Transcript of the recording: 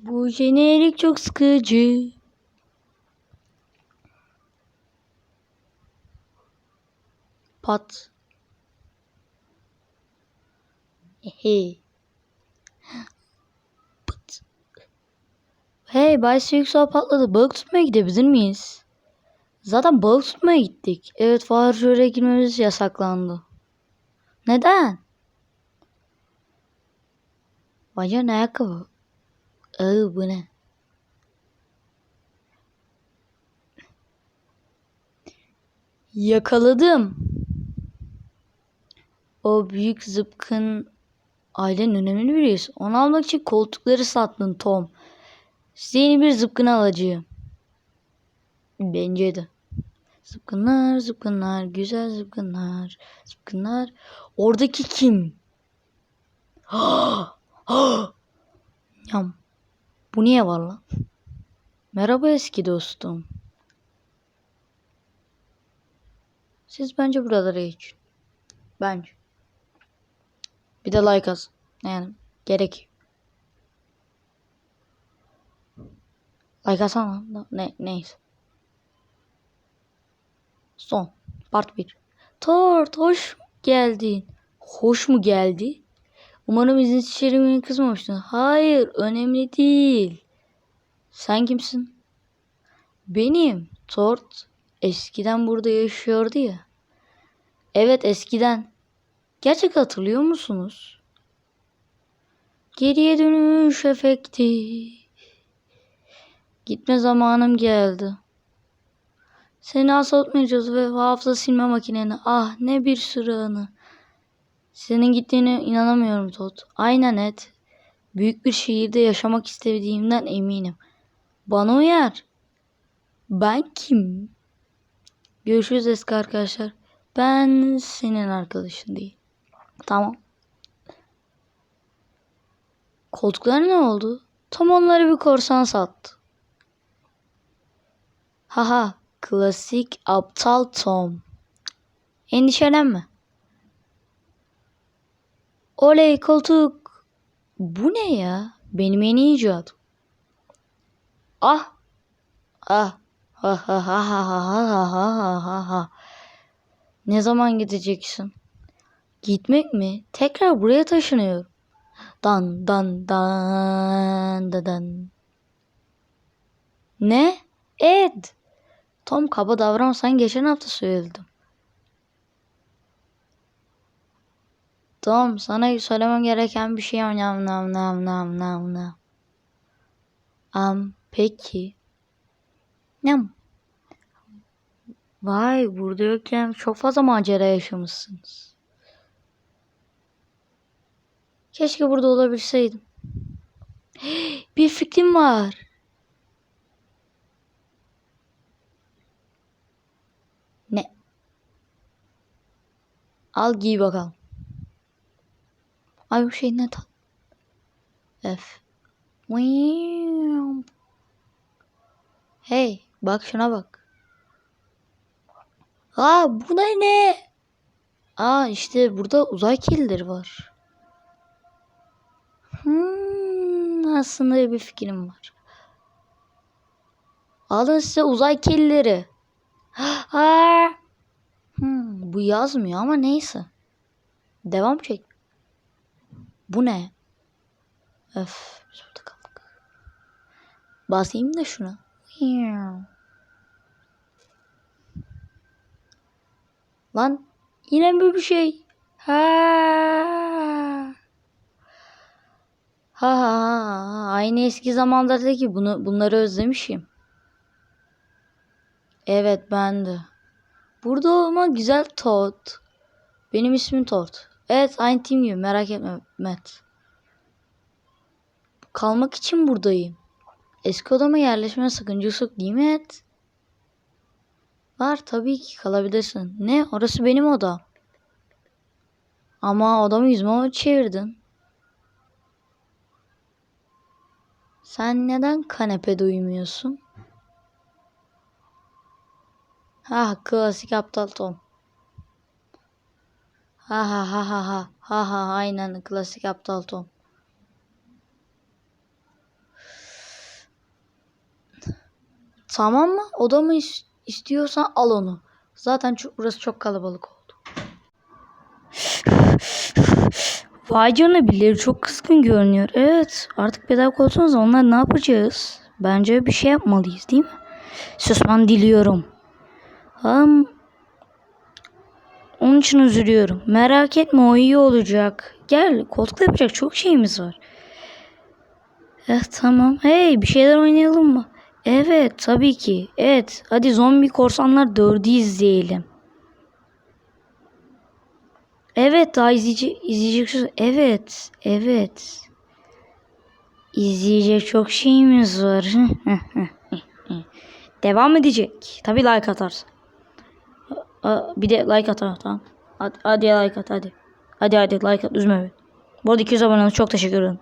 Bu jenerik çok sıkıcı. Pat. Hey. Pat. Hey Bay Suyuksal patladı. Balık tutmaya gidebilir miyiz? Zaten balık tutmaya gittik. Evet Fahri girmemiz yasaklandı. Neden? Bacan ayakkabı. Iı bu ne? Yakaladım. O büyük zıpkın ailenin önemli bir üyesi. Onu almak için koltukları sattın Tom. Size yeni bir zıpkın alacağım. Bence de. Zıpkınlar, zıpkınlar, güzel zıpkınlar, zıpkınlar. Oradaki kim? Yam. Bu niye var? Merhaba eski dostum. Siz bence buralara geçin. Bence. Bir de like az. Yani gerek. Like atsana. Ne, neyse. Son. Part 1. Tort hoş geldin. Hoş mu geldi? Umarım izinsiz içeriğimi kızmamıştın. Hayır önemli değil. Sen kimsin? Benim. Tort eskiden burada yaşıyordu ya. Evet eskiden. Gerçek hatırlıyor musunuz? Geriye dönüş efekti. Gitme zamanım geldi. Seni asla unutmayacağız ve hafıza silme makineni. Ah ne bir sürü anı. Senin gittiğine inanamıyorum Todd. Aynen Ed. Büyük bir şehirde yaşamak istediğimden eminim. Bana uyar. Ben kim? Görüşürüz eski arkadaşlar. Ben senin arkadaşın değil. Tamam. Koltuklar ne oldu? Tom onları bir korsan sattı. Haha, klasik aptal Tom. Endişelenme. Oley koltuk. Bu ne ya? Benim yeni icadım. Ah. Ah. Ha ha ha ha ha ha ha ha ha. Ne zaman gideceksin? Gitmek mi? Tekrar buraya taşınıyorum. Dan dan dan dan dan. Ne? Ed. Tom kaba davransan geçen hafta söyledim. Tom sana söylemem gereken bir şey var. Nam nam nam nam nam nam. Am peki. Nam. Vay burada yokken çok fazla macera yaşamışsınız. Keşke burada olabilseydim. Bir fikrim var. Ne? Al giy bakalım. Ay bu şey ne tat? F. Hey bak şuna bak. Aa bu da ne? Aa işte burada uzay killeri var. Hmm, aslında bir fikrim var. Alın size uzay killeri. Aa, hmm, bu yazmıyor ama neyse. Devam çek. Bu ne? Öf. Biz burada kaldık. Basayım da şuna. Lan yine mi bir şey? Ha. Ha ha ha. Aynı eski zamanlardaki bunu bunları özlemişim. Evet ben de. Burada olma güzel Todd. Benim ismim Todd. Evet aynı team gibi merak etme Matt. Kalmak için buradayım. Eski odama yerleşme sakıncası yok değil mi Ed? Var tabii ki kalabilirsin. Ne orası benim odam. Ama odamı yüzüme çevirdin. Sen neden kanepede uyumuyorsun? Ha klasik aptal Tom. Ha ha ha ha ha ha ha aynen klasik aptal Tom. Tamam mı? Oda mı is- istiyorsan al onu. Zaten çok, burası çok kalabalık oldu. Vay canına birileri çok kızgın görünüyor. Evet artık bedava koltuğunuz onlar ne yapacağız? Bence bir şey yapmalıyız değil mi? Susman diliyorum. Ham, onun için üzülüyorum. Merak etme o iyi olacak. Gel koltukta yapacak çok şeyimiz var. Eh tamam. Hey bir şeyler oynayalım mı? Evet tabii ki. Evet hadi zombi korsanlar 4'ü izleyelim. Evet daha izleyici, izleyecek Evet. Evet. İzleyecek çok şeyimiz var. Devam edecek. Tabii like atarsın. Bir de like at tamam. Hadi, hadi like at hadi. Hadi hadi like at üzme beni. Bu arada 200 abone. Çok teşekkür ederim.